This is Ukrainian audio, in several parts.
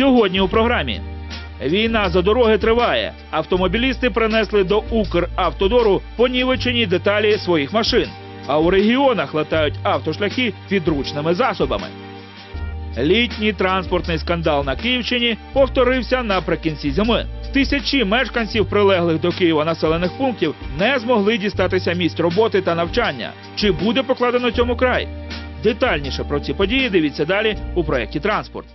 Сьогодні у програмі. Війна за дороги триває. Автомобілісти принесли до Укравтодору понівечені деталі своїх машин. А у регіонах латають автошляхи підручними засобами. Літній транспортний скандал на Київщині повторився наприкінці зими. Тисячі мешканців прилеглих до Києва населених пунктів не змогли дістатися місць роботи та навчання. Чи буде покладено цьому край? Детальніше про ці події дивіться далі у проєкті Транспорт.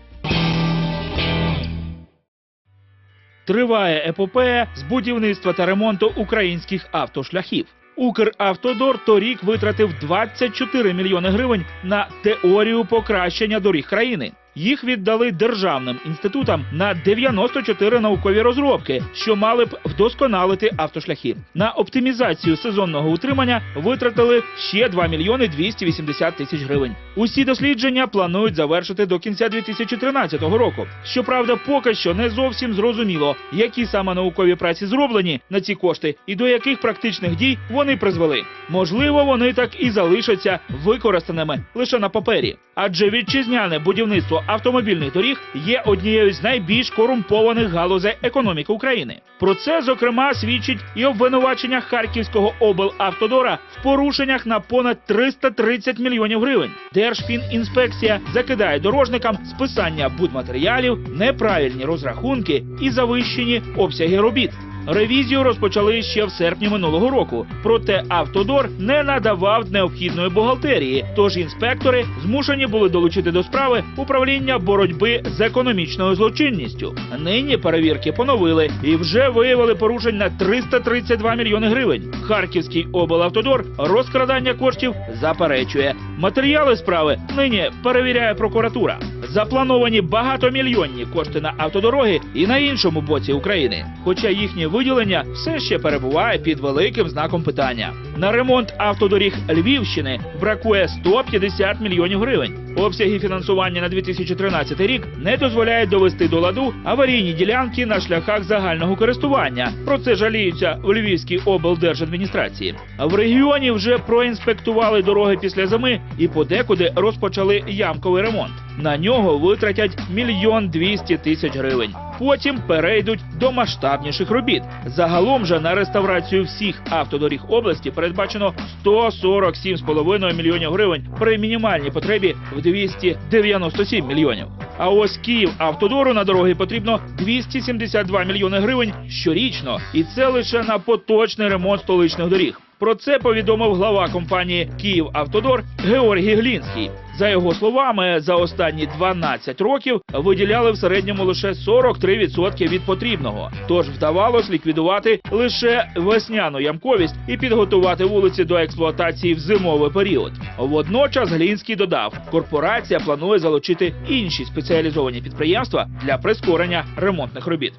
Триває епопея з будівництва та ремонту українських автошляхів. Укравтодор торік витратив 24 мільйони гривень на теорію покращення доріг країни. Їх віддали державним інститутам на 94 наукові розробки, що мали б вдосконалити автошляхи. На оптимізацію сезонного утримання витратили ще 2 мільйони 280 тисяч гривень. Усі дослідження планують завершити до кінця 2013 року. Щоправда, поки що не зовсім зрозуміло, які саме наукові праці зроблені на ці кошти і до яких практичних дій вони призвели. Можливо, вони так і залишаться використаними лише на папері. Адже вітчизняне будівництво автомобільних доріг є однією з найбільш корумпованих галузей економіки України. Про це зокрема свідчить і обвинувачення Харківського облавтодора в порушеннях на понад 330 мільйонів гривень. Держфінінспекція закидає дорожникам списання будматеріалів, неправильні розрахунки і завищені обсяги робіт. Ревізію розпочали ще в серпні минулого року. Проте автодор не надавав необхідної бухгалтерії. Тож інспектори змушені були долучити до справи управління боротьби з економічною злочинністю. Нині перевірки поновили і вже виявили порушень на 332 мільйони гривень. Харківський облавтодор розкрадання коштів заперечує. Матеріали справи нині перевіряє прокуратура. Заплановані багатомільйонні кошти на автодороги і на іншому боці України. Хоча їхнє виділення все ще перебуває під великим знаком питання. На ремонт автодоріг Львівщини бракує 150 мільйонів гривень. Обсяги фінансування на 2013 рік не дозволяють довести до ладу аварійні ділянки на шляхах загального користування. Про це жаліються в Львівській облдержадміністрації. В регіоні вже проінспектували дороги після зими і подекуди розпочали ямковий ремонт. На нього витратять мільйон двісті тисяч гривень. Потім перейдуть до масштабніших робіт. Загалом же на реставрацію всіх автодоріг області передбачено 147,5 мільйонів гривень при мінімальній потребі в 297 мільйонів. А ось Київ автодору на дороги потрібно 272 мільйони гривень щорічно, і це лише на поточний ремонт столичних доріг. Про це повідомив глава компанії «Київавтодор» Георгій Глінський. За його словами, за останні 12 років виділяли в середньому лише 43% від потрібного. Тож вдавалось ліквідувати лише весняну ямковість і підготувати вулиці до експлуатації в зимовий період. Водночас Глінський додав, корпорація планує залучити інші спеціалізовані підприємства для прискорення ремонтних робіт.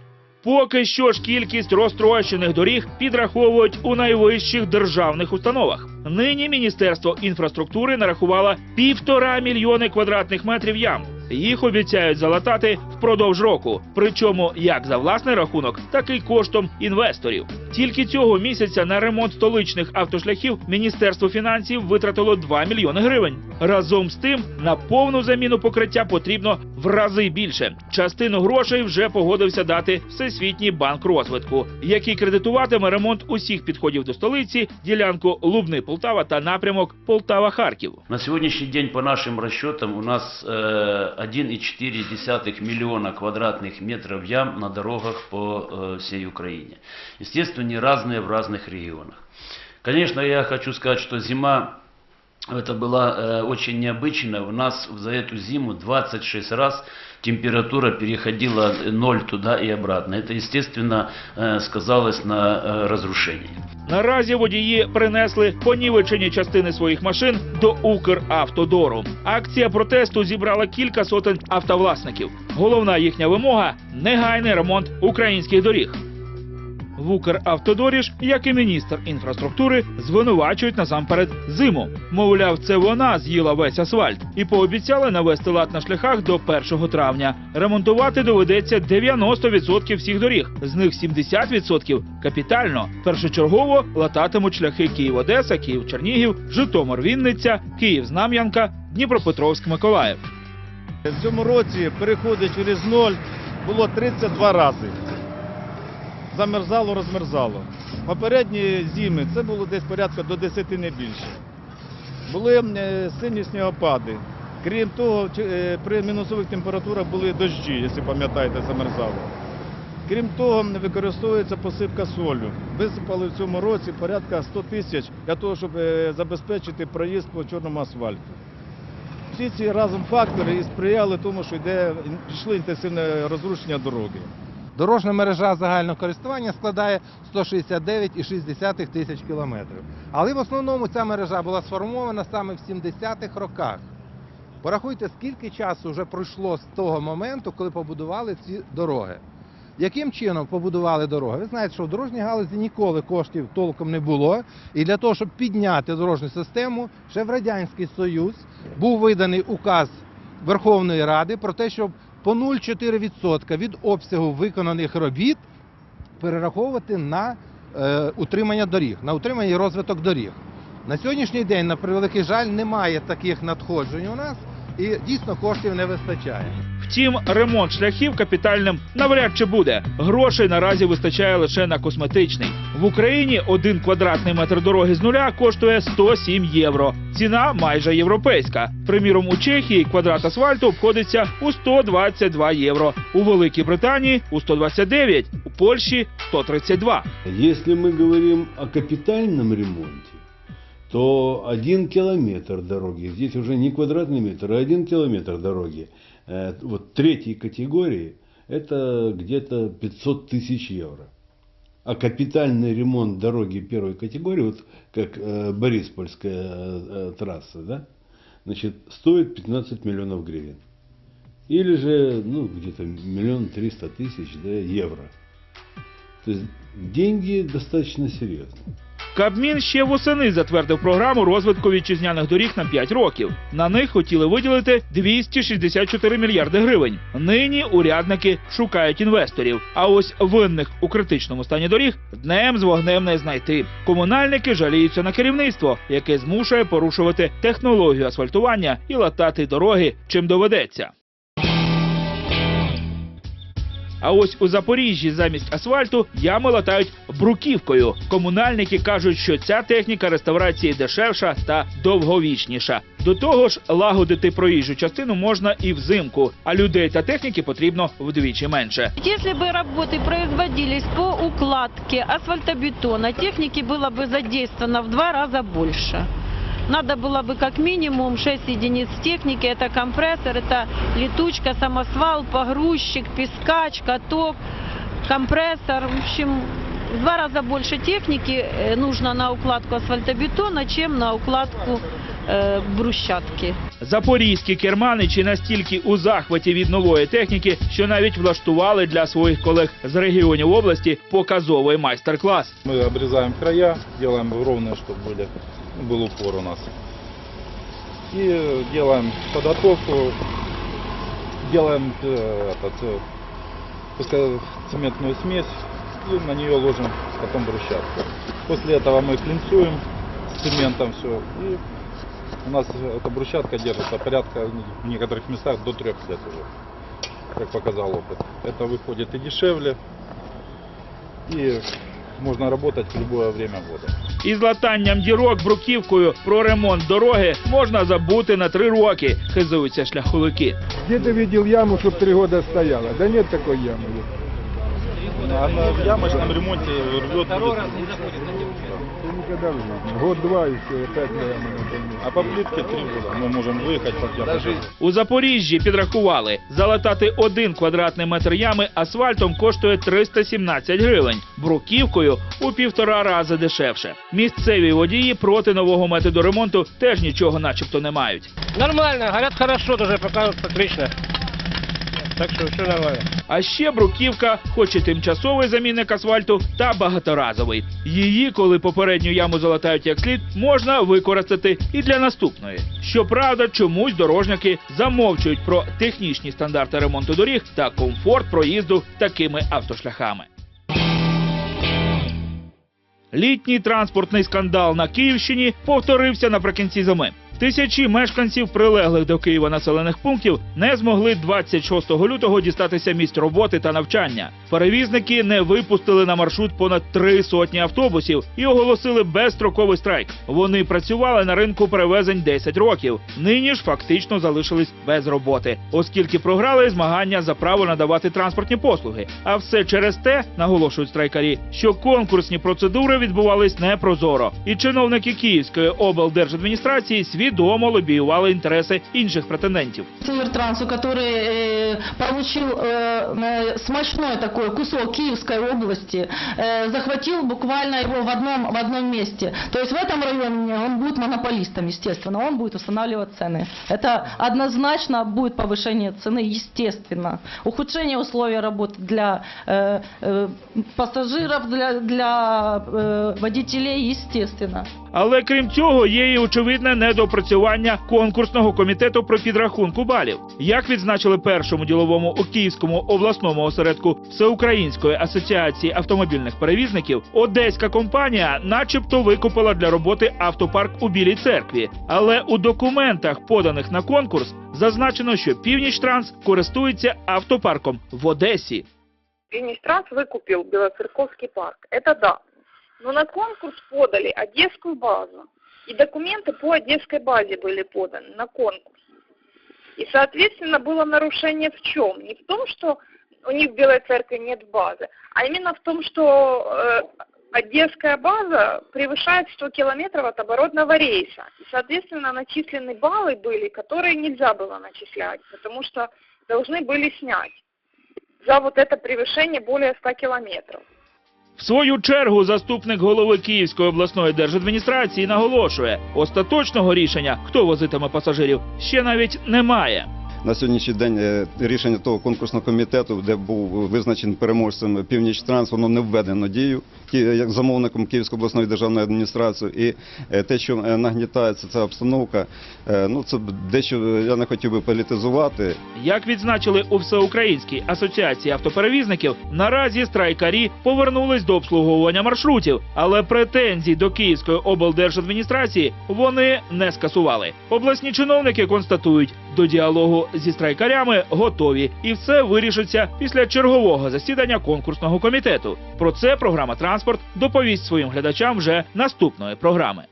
Поки що ж кількість розтрощених доріг підраховують у найвищих державних установах. Нині Міністерство інфраструктури нарахувало півтора мільйони квадратних метрів ям. Їх обіцяють залатати впродовж року, причому як за власний рахунок, так і коштом інвесторів. Тільки цього місяця на ремонт столичних автошляхів Міністерство фінансів витратило 2 мільйони гривень. Разом з тим на повну заміну покриття потрібно в рази більше. Частину грошей вже погодився дати Всесвітній банк розвитку, який кредитуватиме ремонт усіх підходів до столиці, ділянку Лубни Полтава та напрямок Полтава-Харків. На сегодняшний день, по нашим расчетам, у нас э, 1,4 миллиона квадратных метров ям на дорогах по э, всей Украине. Естественно, они разные в разных регионах. Конечно, я хочу сказать, что зима это была э, очень необычная. У нас за эту зиму 26 раз температура переходила от 0 туда и обратно. Это, естественно, э, сказалось на э, разрушении. Наразі водії принесли понівечені частини своїх машин до Укравтодору. Акція протесту зібрала кілька сотень автовласників. Головна їхня вимога негайний ремонт українських доріг. В Укравтодорі ж, як і міністр інфраструктури, звинувачують насамперед зиму. Мовляв, це вона з'їла весь асфальт і пообіцяли навести лад на шляхах до 1 травня. Ремонтувати доведеться 90% всіх доріг, з них 70% капітально. Першочергово лататимуть шляхи Київ-Одеса, Київ-Чернігів, Житомир-Вінниця, Київ-Знам'янка, Дніпропетровськ-Миколаїв. В цьому році переходи через ноль було 32 рази. Замерзало, розмерзало. Попередні зими це було десь порядка до 10 не більше. Були е, сильні снігопади. Крім того, е, при мінусових температурах були дощі, якщо пам'ятаєте, замерзало. Крім того, використовується посипка солью. Висипали в цьому році порядка 100 тисяч для того, щоб е, забезпечити проїзд по чорному асфальту. Всі ці разом фактори і сприяли тому, що йде пішло інтенсивне розрушення дороги. Дорожня мережа загального користування складає 169,6 тисяч кілометрів. Але в основному ця мережа була сформована саме в 70-х роках. Порахуйте, скільки часу вже пройшло з того моменту, коли побудували ці дороги. Яким чином побудували дороги? Ви знаєте, що в дорожній галузі ніколи коштів толком не було. І для того, щоб підняти дорожню систему, ще в Радянський Союз був виданий указ Верховної Ради про те, щоб по 0,4% від обсягу виконаних робіт перераховувати на е, утримання доріг, на утримання і розвиток доріг. На сьогоднішній день, на превеликий жаль, немає таких надходжень у нас і дійсно коштів не вистачає. Втім, ремонт шляхів капітальним навряд чи буде. Грошей наразі вистачає лише на косметичний. В Україні один квадратний метр дороги з нуля коштує 107 євро. Ціна майже європейська. Приміром, у Чехії квадрат асфальту обходиться у 122 євро. У Великій Британії у 129, у Польщі 132. Если мы говорим о капитальном ремонте, то один километр дороги, здесь уже не квадратный метр, а один километр дороги, э, вот третьей категории, это где-то 500 тысяч евро. А капитальный ремонт дороги первой категории, вот как э, Бориспольская э, э, трасса, да, значит, стоит 15 миллионов гривен. Или же, ну, где-то миллион триста тысяч да, евро. То есть деньги достаточно серьезные. Кабмін ще восени затвердив програму розвитку вітчизняних доріг на 5 років. На них хотіли виділити 264 мільярди гривень. Нині урядники шукають інвесторів. А ось винних у критичному стані доріг днем з вогнем не знайти. Комунальники жаліються на керівництво, яке змушує порушувати технологію асфальтування і латати дороги, чим доведеться. А ось у Запоріжжі замість асфальту ями латають бруківкою. Комунальники кажуть, що ця техніка реставрації дешевша та довговічніша. До того ж, лагодити проїжджу частину можна і взимку, а людей та техніки потрібно вдвічі менше. Если бы работы производились по укладке асфальтобетона, техники было бы задействовано в два раза больше. Надо было бы как минимум 6 единиц техники. Это компрессор, это летучка, самосвал, погрузчик, пескач, каток, компрессор. В общем, в два раза больше техники э, нужно на укладку асфальтобетона, чем на укладку э, брусчатки. Запорізькі керманичі настільки у захваті від нової техніки, що навіть влаштували для своїх колег з регіонів області показовий майстер-клас. Мы обрезаем края, делаем ровные, чтобы были, был упор у нас. И э, делаем подготовку, делаем э, этот, э, пускай цементную смесь и на нее ложим потом брусчатку. После этого мы клинцуем с цементом все. И у нас эта брусчатка держится порядка в некоторых местах до трех лет уже, как показал опыт. Это выходит и дешевле, и можно работать в любое время года. Із латанням дірок бруківкою про ремонт дороги можна забути на три роки, хизуються шляховики. Где ты видел яму, чтобы три года стояла? Да нет такой ямы. А на в ямочном ремонте рвет будет. Ты никогда в жизни. Год-два и все, опять на яму не поймешь. А по плитке три года мы можем выехать по ямочке. У Запоріжжі підрахували, залатати один квадратний метр ями асфальтом коштує 317 гривень, бруківкою у півтора рази дешевше. Місцеві водії проти нового методу ремонту теж нічого начебто не мають. Нормально, говорят хорошо, даже покажут отлично. Так что все нормально. А ще бруківка, хоч і тимчасовий замінник асфальту, та багаторазовий. Її, коли попередню яму залатають як слід, можна використати і для наступної. Щоправда, чомусь дорожники замовчують про технічні стандарти ремонту доріг та комфорт проїзду такими автошляхами. Літній транспортний скандал на Київщині повторився наприкінці зими. Тисячі мешканців прилеглих до Києва населених пунктів не змогли 26 лютого дістатися місць роботи та навчання. Перевізники не випустили на маршрут понад три сотні автобусів і оголосили безстроковий страйк. Вони працювали на ринку перевезень 10 років. Нині ж фактично залишились без роботи, оскільки програли змагання за право надавати транспортні послуги. А все через те, наголошують страйкарі, що конкурсні процедури відбувались непрозоро, і чиновники Київської облдержадміністрації свідомо лобіювали інтереси інших претендентів. Севертрансу, который э, получил э, э, смачной такой кусок Киевской области, э, захватил буквально его в одном, в одном месте. То есть в этом районе он будет монополистом, естественно, он будет устанавливать цены. Это однозначно будет повышение цены, естественно. Ухудшение условий работы для э, э, пассажиров, для, для э, водителей, естественно. Але крім цього, є і очевидне недопрацювання конкурсного комітету про підрахунку балів. Як відзначили першому діловому у Київському обласному осередку Всеукраїнської асоціації автомобільних перевізників, одеська компанія, начебто, викупила для роботи автопарк у Білій церкві. Але у документах, поданих на конкурс, зазначено, що Північ-Транс користується автопарком в Одесі. Пенистранс выкупил Белоцерковский парк. Это да. Но на конкурс подали Одесскую базу. И документы по Одесской базе были поданы на конкурс. И, соответственно, было нарушение в чем? Не в том, что у них в Белой Церкви нет базы, а именно в том, что э, Одесская база превышает 100 километров от оборотного рейса. И, соответственно, начислены баллы были, которые нельзя было начислять, потому что должны были снять за вот это превышение более 100 километров. В свою чергу заступник голови Київської обласної держадміністрації наголошує, остаточного рішення, хто возитиме пасажирів, ще навіть немає. На сьогоднішній день е, рішення того конкурсного комітету, де був визначений переможцем Північ-Транс, воно не введено дію як замовником Київської обласної державної адміністрації. І е, те, що е, нагнітається ця обстановка, е, ну це дещо я не хотів би політизувати. Як відзначили у Всеукраїнській асоціації автоперевізників, наразі страйкарі повернулись до обслуговування маршрутів, але претензій до Київської облдержадміністрації вони не скасували. Обласні чиновники констатують, до діалогу зі страйкарями готові, і все вирішиться після чергового засідання конкурсного комітету. Про це програма Транспорт доповість своїм глядачам вже наступної програми.